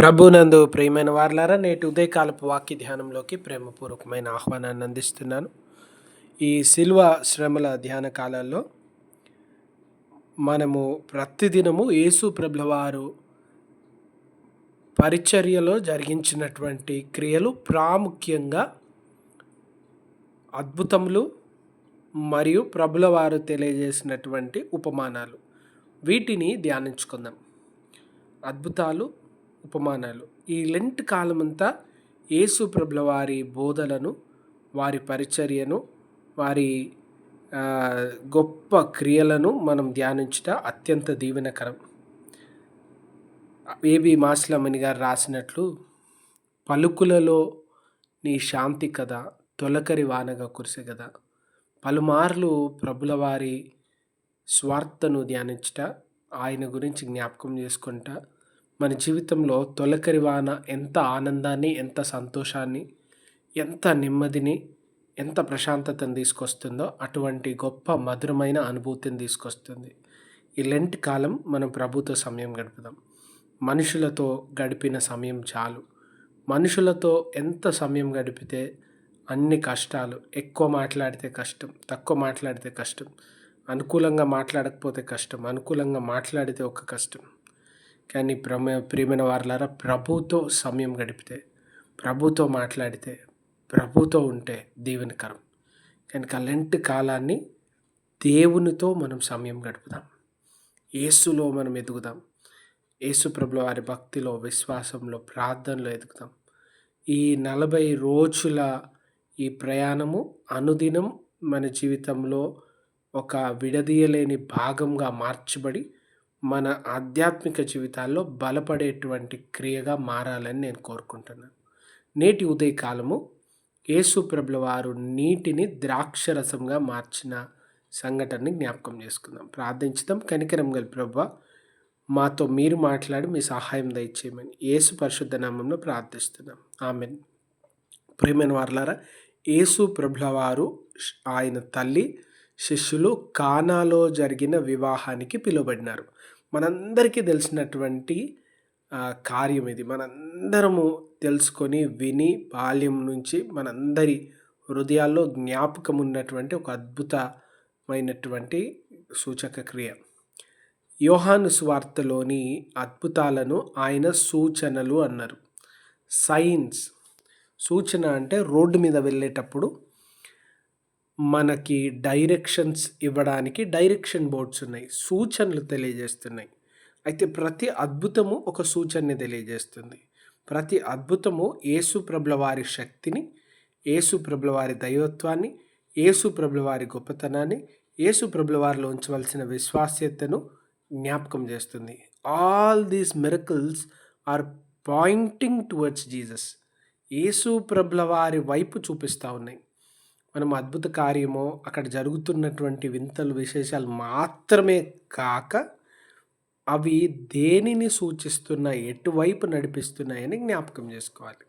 ప్రభునందు ప్రియమైన వార్లారా నేటి ఉదయకాలపు వాక్య ధ్యానంలోకి ప్రేమపూర్వకమైన ఆహ్వానాన్ని అందిస్తున్నాను. ఈ శిల్వ శ్రమల ధ్యాన కాలాల్లో మనము ప్రతిదినము యేసు ప్రభుల వారు పరిచర్యలో జరిగించినటువంటి క్రియలు ప్రాముఖ్యంగా అద్భుతములు మరియు ప్రభుల వారు తెలియజేసినటువంటి ఉపమానాలు. వీటిని ధ్యానించుకుందాం. అద్భుతాలు ఉపమానాలు. ఈ లెంట్ కాలమంతా యేసు ప్రభుల వారి బోధలను వారి పరిచర్యను వారి గొప్ప క్రియలను మనం ధ్యానించుట అత్యంత దీవెనకరం. ఏబి మాస్లమణి గారు రాసినట్లు పలుకులలో నీ శాంతి కదా తొలకరి వానగా కురిసే కదా పలుమార్లు ప్రభుల వారి స్వార్థను ధ్యానించుట ఆయన గురించి జ్ఞాపకం చేసుకుంటా మన జీవితంలో తొలకరి వాన ఎంత ఆనందాన్ని ఎంత సంతోషాన్ని ఎంత నెమ్మదిని ఎంత ప్రశాంతతను తీసుకొస్తుందో అటువంటి గొప్ప మధురమైన అనుభూతిని తీసుకొస్తుంది. ఈ లెంట్ కాలం మనం ప్రభుతో సమయం గడుపుదాం. మనుషులతో గడిపిన సమయం చాలు. మనుషులతో ఎంత సమయం గడిపితే అన్ని కష్టాలు ఎక్కువ మాట్లాడితే కష్టం తక్కువ మాట్లాడితే కష్టం అనుకూలంగా మాట్లాడకపోతే కష్టం అనుకూలంగా మాట్లాడితే ఒక కష్టం. కానీ ప్రమే ప్రియమైన వారులారా ప్రభుతో సమయం గడిపితే ప్రభుతో మాట్లాడితే ప్రభుతో ఉంటే దీవెనకరం. కనుక లెంట్ కాలాన్ని దేవునితో మనం సమయం గడుపుదాం. యేసులో మనం ఎదుగుదాం. యేసు ప్రభుల వారి భక్తిలో విశ్వాసంలో ప్రార్థనలో ఎదుగుదాం. ఈ నలభై రోజుల ఈ ప్రయాణము అనుదినం మన జీవితంలో ఒక విడదీయలేని భాగంగా మార్చబడి మన ఆధ్యాత్మిక జీవితాల్లో బలపడేటువంటి క్రియగా మారాలని నేను కోరుకుంటున్నాను. నేటి ఉదయకాలము యేసుప్రభుల వారు నీటిని ద్రాక్షరసంగా మార్చిన సంఘటనని జ్ఞాపకం చేసుకుందాం. ప్రార్థించుదాం. కనికరం గల ప్రభు మాతో మీరు మాట్లాడి మీ సహాయం దయచేయమని యేసు పరిశుద్ధ నామంలో ప్రార్థిస్తున్నాం. ఆమెన్. ప్రేమైన వార్లారా యేసు ప్రభుల వారు ఆయన తల్లి శిష్యులు కానాలో జరిగిన వివాహానికి పిలువబడినారు. మనందరికీ తెలిసినటువంటి కార్యం ఇది. మనందరము తెలుసుకొని విని బాల్యం నుంచి మనందరి హృదయాల్లో జ్ఞాపకం ఉన్నటువంటి ఒక అద్భుతమైనటువంటి సూచక క్రియ. యోహాను స్వార్తలోని అద్భుతాలను ఆయన సూచనలు అన్నారు. సైన్స్. సూచన అంటే రోడ్డు మీద వెళ్ళేటప్పుడు మనకి డైరెక్షన్స్ ఇవ్వడానికి డైరెక్షన్ బోర్డ్స్ ఉన్నాయి సూచనలు తెలియజేస్తున్నాయి. అయితే ప్రతి అద్భుతము ఒక సూచనని తెలియజేస్తుంది. ప్రతి అద్భుతము యేసు ప్రభుల వారి శక్తిని యేసు ప్రభుల వారి దైవత్వాన్ని యేసు ప్రభుల వారి గొప్పతనాన్ని యేసు ప్రభుల వారిలో ఉంచవలసిన విశ్వాస్యతను జ్ఞాపకం చేస్తుంది. All these miracles are pointing towards Jesus యేసు ప్రభుల వారి వైపు చూపిస్తూ ఉన్నాయి. మనం అద్భుత కార్యమో అక్కడ జరుగుతున్నటువంటి వింతలు విశేషాలు మాత్రమే కాక అవి దేనిని సూచిస్తున్నాయి ఎటువైపు నడిపిస్తున్నాయని జ్ఞాపకం చేసుకోవాలి.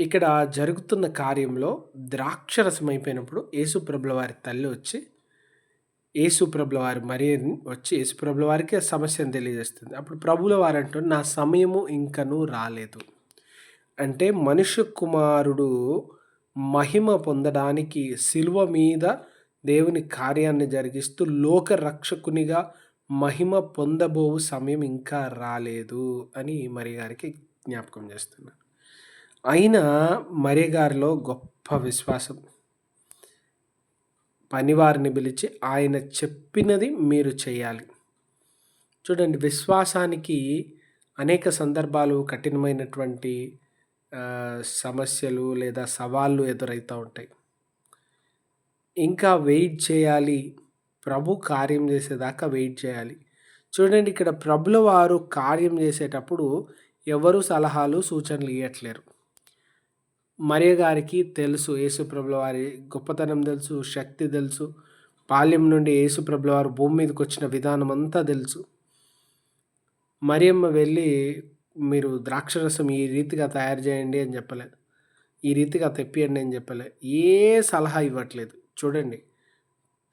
ఇక్కడ జరుగుతున్న కార్యంలో ద్రాక్షరసం అయిపోయినప్పుడు యేసుప్రభుల వారి తల్లి వచ్చి యేసుప్రభుల వారి మరి వచ్చి యేసుప్రభుల వారికి ఆ సమస్యను తెలియజేస్తుంది. అప్పుడు ప్రభుల వారు అంటారు నా సమయము ఇంకనూ రాలేదు. అంటే మనుష్య కుమారుడు మహిమ పొందడానికి శిలువ మీద దేవుని కార్యాన్ని జరిగిస్తూ లోక రక్షకునిగా మహిమ పొందబోవు సమయం ఇంకా రాలేదు అని మరి గారికి జ్ఞాపకం చేస్తున్నాను అయినా మరి గారిలో గొప్ప విశ్వాసం. పనివారిని పిలిచి ఆయన చెప్పినది మీరు చేయాలి. చూడండి విశ్వాసానికి అనేక సందర్భాలు కఠినమైనటువంటి సమస్యలు లేదా సవాళ్ళు ఎదురవుతూ ఉంటాయి. ఇంకా వెయిట్ చేయాలి. ప్రభు కార్యం చేసేదాకా వెయిట్ చేయాలి. చూడండి ఇక్కడ ప్రభుల వారు కార్యం చేసేటప్పుడు ఎవరు సలహాలు సూచనలు ఇవ్వట్లేరు మరియ గారికి తెలుసు యేసు ప్రభుల వారి గొప్పతనం తెలుసు శక్తి తెలుసు బాల్యం నుండి యేసు ప్రభుల వారు భూమి మీదకి వచ్చిన విధానం అంతా తెలుసు. మరియమ్మ వెళ్ళి మీరు ద్రాక్షరసం ఈ రీతిగా తయారు చేయండి అని చెప్పలేదు. ఈ రీతిగా తెప్పియండి అని చెప్పలే ఏ సలహా ఇవ్వట్లేదు. చూడండి.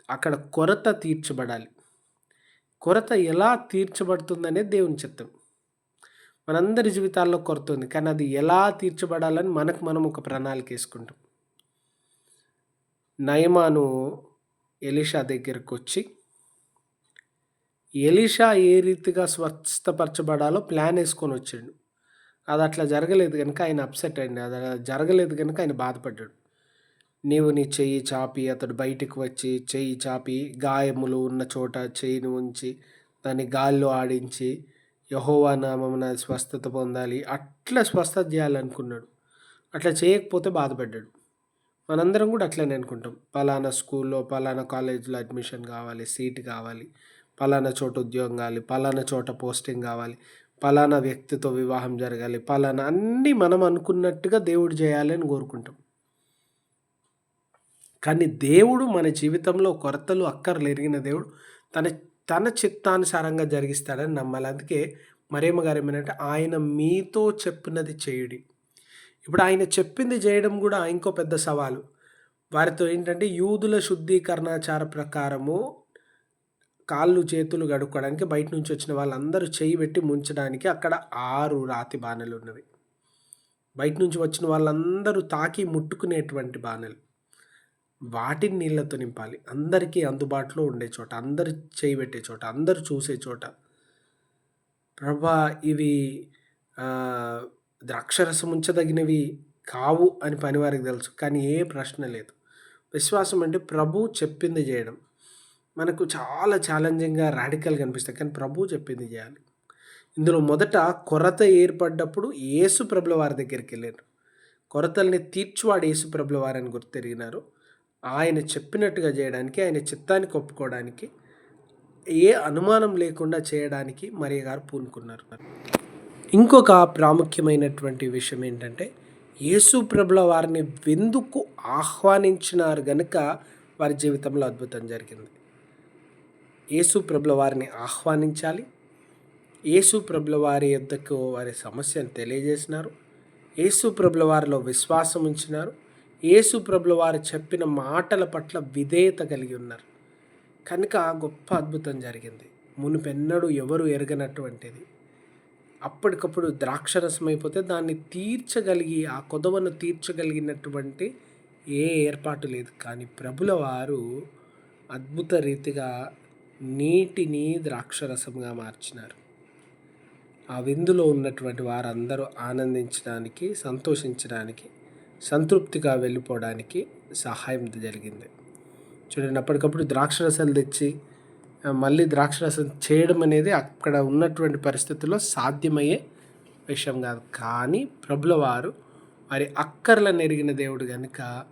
అక్కడ కొరత తీర్చబడాలి. కొరత ఎలా తీర్చబడుతుందనే దేవుని చిత్తం. మనందరి జీవితాల్లో కొరత ఉంది. కానీ అది ఎలా తీర్చబడాలని మనకు మనం ఒక ప్రణాళిక వేసుకుంటాం. నయమాను ఎలిషా దగ్గరకు వచ్చి ఎలీషా ఏ రీతిగా స్వస్థపరచబడాలో ప్లాన్ వేసుకొని వచ్చాడు. అది అట్లా జరగలేదు కనుక ఆయన అప్సెట్ అయింది అది జరగలేదు కనుక ఆయన బాధపడ్డాడు. నీవు నీ చెయ్యి చాపి అతడు బయటికి వచ్చి చెయ్యి చాపి గాయములు ఉన్న చోట చెయ్యిని ఉంచి దాన్ని గాల్లో ఆడించి యహోవా నామమున స్వస్థత పొందాలి అట్లా స్వస్థత చేయాలనుకున్నాడు. అట్లా చేయకపోతే బాధపడ్డాడు. మనందరం కూడా అట్లనే అనుకుంటాం. పలానా స్కూల్లో పలానా కాలేజీలో అడ్మిషన్ కావాలి సీట్ కావాలి పలానా చోట ఉద్యోగం కావాలి పలానా చోట పోస్టింగ్ కావాలి పలానా వ్యక్తితో వివాహం జరగాలి పలానా అన్నీ మనం అనుకున్నట్టుగా దేవుడు చేయాలని కోరుకుంటాం. కానీ దేవుడు మన జీవితంలో కొరతలు అక్కర్లు ఎరిగిన దేవుడు తన తన చిత్తానుసారంగా జరిగిస్తాడని నమ్మాలి. అందుకే మరేమ గారు ఏమనంటే ఆయన మీతో చెప్పినది చేయుడి. ఇప్పుడు ఆయన చెప్పింది చేయడం కూడా ఇంకో పెద్ద సవాలు. వారితో ఏంటంటే యూదుల శుద్ధీకరణాచార ప్రకారము కాళ్ళు చేతులు గడుక్కోవడానికి బయట నుంచి వచ్చిన వాళ్ళందరూ చేయి పెట్టి ముంచడానికి అక్కడ ఆరు రాతి బాణలు ఉన్నవి. బయట నుంచి వచ్చిన వాళ్ళందరూ తాకి ముట్టుకునేటువంటి బాణలు. వాటిని నీళ్ళతో నింపాలి. అందరికీ అందుబాటులో ఉండే చోట అందరు చేయి పెట్టే చోట అందరు చూసే చోట. ప్రభా ఇవి ద్రాక్షరసం ఉంచదగినవి కావు అని పనివారికి తెలుసు కానీ ఏ ప్రశ్న లేదు. విశ్వాసం అంటే ప్రభు చెప్పింది చేయడం. మనకు చాలా ఛాలెంజింగ్గా రాడికల్గా అనిపిస్తాయి కానీ ప్రభు చెప్పింది చేయాలి. ఇందులో మొదట కొరత ఏర్పడ్డప్పుడు యేసు ప్రభుల వారి దగ్గరికి వెళ్ళారు కొరతల్ని తీర్చివాడు యేసు ప్రభుల వారని గుర్తెరిగినారు. ఆయన చెప్పినట్టుగా చేయడానికి ఆయన చిత్తానికి ఒప్పుకోవడానికి ఏ అనుమానం లేకుండా చేయడానికి మరియ గారు పూనుకున్నారు. ఇంకొక ప్రాముఖ్యమైనటువంటి విషయం ఏంటంటే యేసు ప్రభుల వారిని వెందుకు ఆహ్వానించినారు గనుక వారి జీవితంలో అద్భుతం జరిగింది. యేసు ప్రభుల వారిని ఆహ్వానించాలి. యేసు ప్రభుల వారి యొద్దకు వారి సమస్యను తెలియజేసినారు. యేసు ప్రభుల వారిలో విశ్వాసం ఉంచినారు. యేసు ప్రభుల వారు చెప్పిన మాటల పట్ల విధేయత కలిగి ఉన్నారు. కనుక గొప్ప అద్భుతం జరిగింది. మునుపెన్నడూ ఎవరు ఎరగనటువంటిది? అప్పటికప్పుడు ద్రాక్షరసం అయిపోతే దాన్ని తీర్చగలిగి ఆ కొదవను తీర్చగలిగినటువంటి ఏ ఏర్పాటు లేదు. కానీ ప్రభుల వారు అద్భుత రీతిగా నీటిని ద్రాక్షరసంగా మార్చినారు. ఆ విందులో ఉన్నటువంటి వారందరూ ఆనందించడానికి సంతోషించడానికి సంతృప్తిగా వెళ్ళిపోవడానికి సహాయం జరిగింది. చూడండి అప్పటికప్పుడు ద్రాక్షరసాలు తెచ్చి మళ్ళీ ద్రాక్షరసం చేయడం అనేది అక్కడ ఉన్నటువంటి పరిస్థితుల్లో సాధ్యమయ్యే విషయం కాదు. కానీ ప్రభుల వారు వారి అక్కర్లను ఎరిగిన దేవుడు కనుక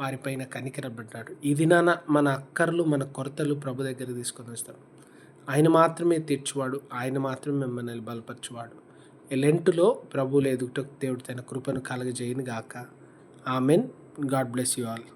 వారిపైన కనికరబడ్డాడు ఇది దినాన మన అక్కర్లు మన కొరతలు ప్రభు దగ్గర తీసుకొని వస్తాం ఆయన మాత్రమే తీర్చువాడు ఆయన మాత్రమే మిమ్మల్ని బలపరచువాడు. ఎలెంటులో ప్రభువులు ఎదుగుట దేవుడు తన కృపను కలగజేయను గాక amen. God bless you all.